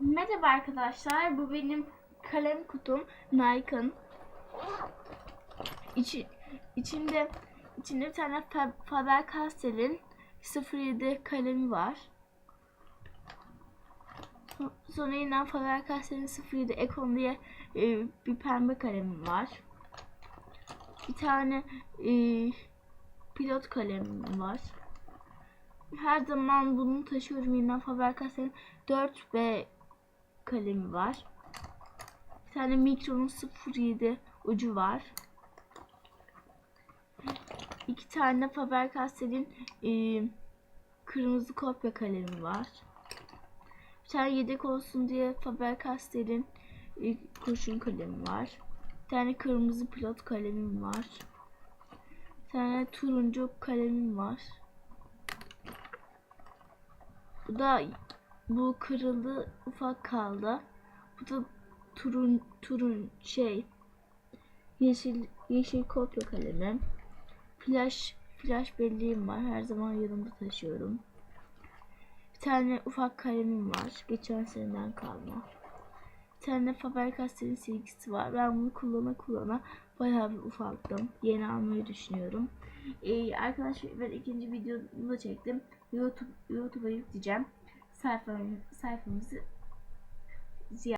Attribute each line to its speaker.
Speaker 1: Merhaba arkadaşlar. Bu benim kalem kutum. Nikon. İçi, içinde içinde bir tane Fa- Faber-Castell'in 07 kalemi var. So- Sonra yine Faber-Castell'in 07 Econ diye e, bir pembe kalemim var. Bir tane e, pilot kalemim var. Her zaman bunu taşıyorum. Yine Faber-Castell'in 4B kalemi var. Bir tane Micron'un 07 ucu var. İki tane Faber-Castell'in e, kırmızı kopya kalemi var. Bir tane yedek olsun diye Faber-Castell'in e, kurşun kalemi var. Bir tane kırmızı pilot kalemim var. Bir tane turuncu kalemim var. Bu da bu kırıldı ufak kaldı. Bu da turun turun şey yeşil yeşil kopya kalemim. Flash flash belleğim var. Her zaman yanımda taşıyorum. Bir tane ufak kalemim var. Geçen seneden kalma. Bir tane Faber-Castell'in silgisi var. Ben bunu kullana kullana bayağı bir ufalttım. Yeni almayı düşünüyorum. Ee, arkadaşlar ben ikinci videomu da çektim. YouTube YouTube'a yükleyeceğim. Sayfamı, sayfamızı ziyaret